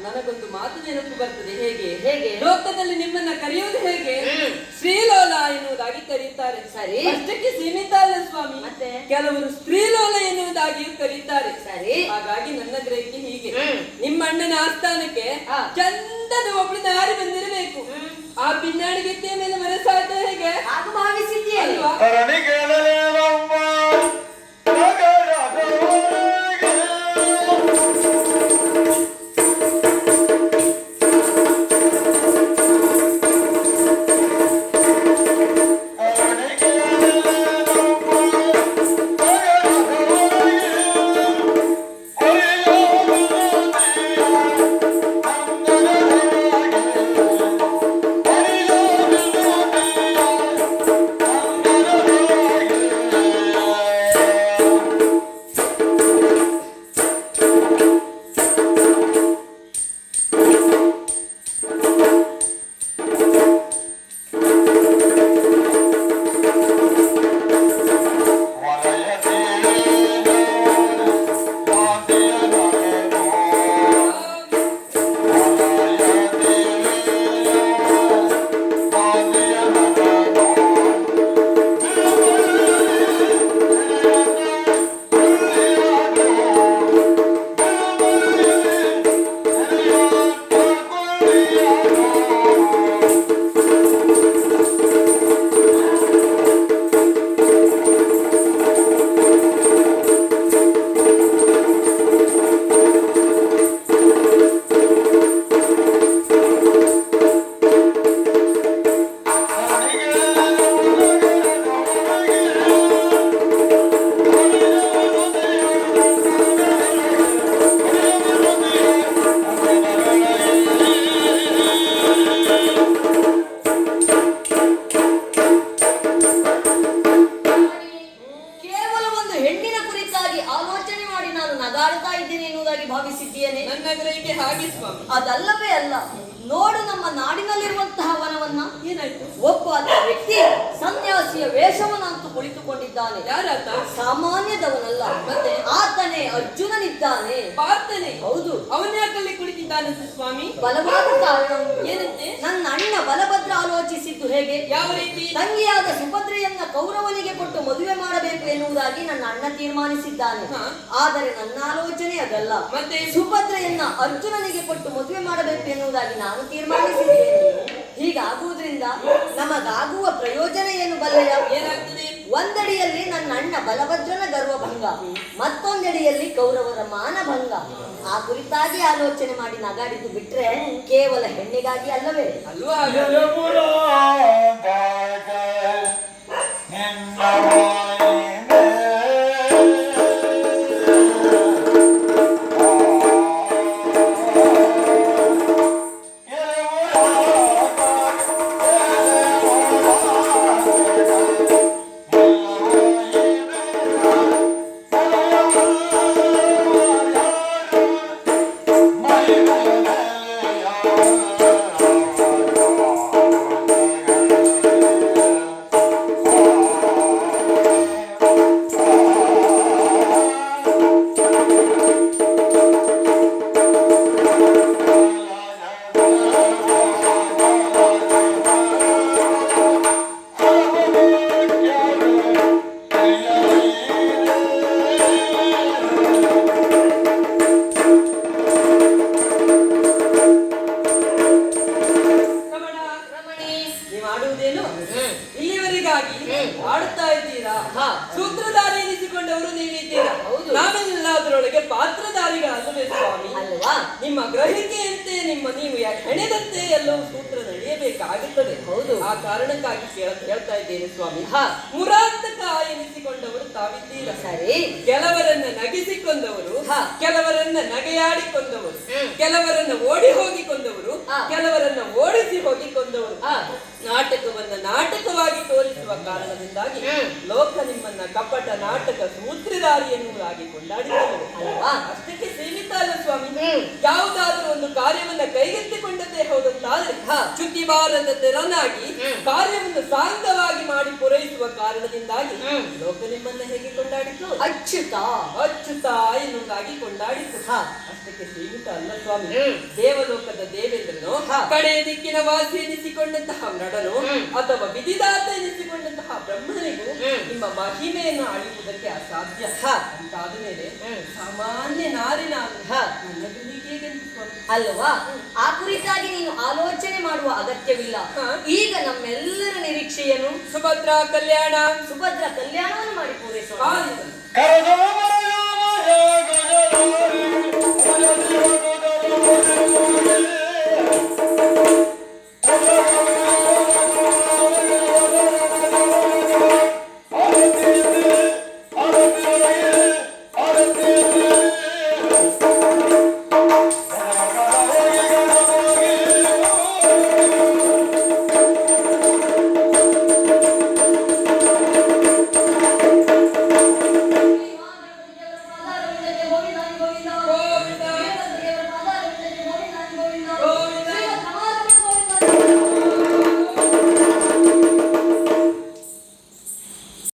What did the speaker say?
ನನಗೊಂದು ಮಾತು ನೆನಪು ಬರ್ತದೆ ಹೇಗೆ? ಹೇಗೆ? ಲೋಕದಲ್ಲಿ ನಿಮ್ಮನ್ನ ಕರೆಯೋದು ಹೇಗೆ? ಸ್ತ್ರೀಲೋಲ ಶ್ರೀಲೋಲ ಎನ್ನುವುದಾಗಿ ಕರೀತಾರೆ. ಸರಿ. ಅಷ್ಟಕ್ಕೆ ಸೀಮಿತ ಅಲ್ಲ ಸ್ವಾಮಿ. ಮತ್ತೆ? ಕೆಲವರು ಸ್ತ್ರೀಲೋಲ ಎನ್ನುವುದಾಗಿಯೂ ಕರೀತಾರೆ. ಸರಿ. ಹಾಗಾಗಿ ನನ್ನ ಗ್ರಹಕ್ಕೆ ಹೀಗೆ. ನಿಮ್ಮ ಅಣ್ಣನ ಆಸ್ಥಾನಕ್ಕೆ. ಚಂದದ ಒಬ್ಳು ದಾರಿ ಬಂದಿರಬೇಕು. ಆ ಪಿನ್ನಾಡಿಗೆ ಗೆತ್ತೆಯ ಮೇಲೆ ಮನಸ್ಸಾದ ಹೇಗೆ? ಅಲ್ವಾ? ಮಾಡಿ ಇದ್ದೀನಿ ಎನ್ನುವುದಾಗಿ ಭಾವಿಸಿದ್ದೇನೆ ನನ್ನ ಗ್ರಹಿಕೆ ಹಾಗೆ ಸ್ವಾಮಿ. ಅದಲ್ಲವೇ ಅಲ್ಲ. ನೋಡು ನಮ್ಮ ನಾಡಿನಲ್ಲಿರುವಂತಹ ವನವನ್ನ ಏನಾಯ್ತು? ಒಬ್ಬ ವ್ಯಕ್ತಿ ಸನ್ಯಾಸಿಯ ವೇಷವನ್ನಂತೂ ಕುಳಿತುಕೊಂಡಿದ್ದಾನೆ. ಯಾರಾತ? ಸಾಮಾನ್ಯದವನಲ್ಲ. ಮತ್ತೆ? ಆತನೇ ಅರ್ಜುನನಿದ್ದಾನೆ. ಪಾರ್ಥನೆ ಹೌದು. ಅವನ್ಯಾಕಲ್ಲಿ ಕುಳಿತಿದ್ದಾನೆ ಸ್ವಾಮಿ? ಬಲವಾದ ಕಾರಣ. ಏನಂತೆ? ನನ್ನ ಅಣ್ಣ ಬಲಭದ್ರ ಆಲೋಚಿಸಿದ್ದು ಹೇಗೆ? ಯಾವ ರೀತಿ? ತಂಗಿಯಾದ ಸುಭದ್ರೆಯನ್ನ ಕೌರವನಿಗೆ ಕೊಟ್ಟು ಮದುವೆ ಮಾಡಬೇಕು ಎನ್ನುವುದಾಗಿ ನನ್ನ ಅಣ್ಣ ತೀರ್ಮಾನಿಸಿದ್ದಾನೆ. ಆದರೆ ನನ್ನ ಆಲೋಚನೆ ಅದಲ್ಲ. ಮತ್ತೆ? ಸುಭದ್ರೆಯನ್ನ ಅರ್ಜುನನಿಗೆ ಕೊಟ್ಟು ಮದುವೆ ಮಾಡಬೇಕು ಎನ್ನುವುದಾಗಿ ನಾನು ತೀರ್ಮಾನಿಸಿದ್ದೇನೆ ಹೀಗಾಗುವುದರಿಂದ ನಮಗಾಗುವ ಪ್ರಯೋಜನ ಏನು ಬಲ್ಲಯ್ಯ? ಏನಾಗ್ತದೆ? ಒಂದಡಿಯಲ್ಲಿ ನನ್ನ ಅಣ್ಣ ಬಲಭದ್ರನ ಗರ್ವಭಂಗ ಮತ್ತೊಂದಡಿಯಲ್ಲಿ ಕೌರವರ ಮಾನಭಂಗ. ಆ ಕುರಿತಾಗಿ ಆಲೋಚನೆ ಮಾಡಿ ನಗಾಡಿದ್ದು ಬಿಟ್ರೆ ಕೇವಲ ಹೆಣ್ಣಿಗಾಗಿ ಅಲ್ಲವೇ? ಅಲ್ವಾ? ಅದರೊಳಗೆ ಪಾತ್ರಧಾರಿಗಳಲ್ಲವೇ ಸ್ವಾಮಿ ಅಲ್ವಾ ನಿಮ್ಮ ಗ್ರಹಿಕೆಯಂತೆ ನಿಮ್ಮ ನೀವು ಹೆಣೆದಂತೆ ಎಲ್ಲವೂ ಸೂತ್ರ ನಡೆಯಬೇಕಾಗುತ್ತದೆ ಹೌದು. ಆ ಕಾರಣಕ್ಕಾಗಿ ಕೇಳ- ಹೇಳ್ತಾ ಇದ್ದೇನೆ ಸ್ವಾಮಿ ಹಾ. ಮುರಾಂತಕ ಎನಿಸಿಕೊಂಡವರು ತಾವಿದ್ದೀರ ಸರಿ ಕೆಲವರನ್ನ ನಗಿಸಿಕೊಂಡವರು ಹಾ. ಕೆಲವರನ್ನ ನಗೆಯಾಡಿಕೊಂಡವರು. ಕೆಲವರನ್ನ ಓಡಿ ಹೋಗಿ ಕೊಂದವರು ಹಾ. ಕೆಲವರನ್ನ ಓಡಿಸಿ ಹೋಗಿ ಕೊಂದವರು ಹಾ. ನಾಟಕವನ್ನ ನಾಟಕವಾಗಿ ತೋರಿಸುವ ಕಾರಣದಿಂದಾಗಿ ಲೋಕ ನಿಮ್ಮನ್ನ ಕಪಟ ನಾಟಕ ಸೂತ್ರಧಾರಿ ಎನ್ನುವುದಾಗಿ ಕೊಂಡಾಡಿದರು ಅಲ್ವಾ? ಅಷ್ಟಕ್ಕೆ ಸೀಮಿತ ಅಲ್ಲ ಸ್ವಾಮಿ. ಯಾವುದಾದ್ರೂ ಒಂದು ಕಾರ್ಯವನ್ನ ಕೈಗೆತ್ತಿಕೊಂಡದ್ದೇ ಹೋದಂತಾದ್ರೆ ಹಾ. ಚ್ಯುತಿಬಾರದ ತೆರನಾಗಿ. ಕಾರ್ಯವನ್ನು ಸಾಂಗವಾಗಿ ಮಾಡಿ ಪೂರೈಸುವ ಕಾರಣದಿಂದಾಗಿ ಲೋಕ ನಿಮ್ಮನ್ನ ಹೇಗೆ ಕೊಂಡಾಡಿತು ಅಚ್ಯುತ ಅಚ್ಯುತ ಎನ್ನುವುದಾಗಿ ಕೊಂಡಾಡಿತು ಹಾ. ಅಷ್ಟಕ್ಕೆ ಸೀಮಿತ ಅಲ್ಲ ಸ್ವಾಮಿ ದೇವಲೋಕದ ದೇವೇಂದ್ರನು ಋಷಿಯನ್ನು ಕಡೆ ದಿಕ್ಕಿನ ವಾಸಿ ಎನಿಸಿಕೊಂಡಂತಹ ನಡನು ಅಥವಾ ವಿಧಿದಾತ ಎನಿಸಿಕೊಂಡಂತಹ ಬ್ರಹ್ಮನಿಗೂ ನಿಮ್ಮ ಮಹಿಮೆಯನ್ನು ಅಳಿಯುವುದಕ್ಕೆ ಅಸಾಧ್ಯ. ಅಂತಾದ ಮೇಲೆ ಸಾಮಾನ್ಯ ನಾರಿನ ಅಲ್ವಾ? ಆ ಕುರಿತಾಗಿ ನೀನು ಆಲೋಚನೆ ಮಾಡುವ ಅಗತ್ಯವಿಲ್ಲ. ಈಗ ನಮ್ಮೆಲ್ಲರ ನಿರೀಕ್ಷೆಯನ್ನು ಸುಭದ್ರ ಕಲ್ಯಾಣ. ಸುಭದ್ರ ಕಲ್ಯಾಣವನ್ನು ಮಾಡಿ ಪೂರೈಸುವ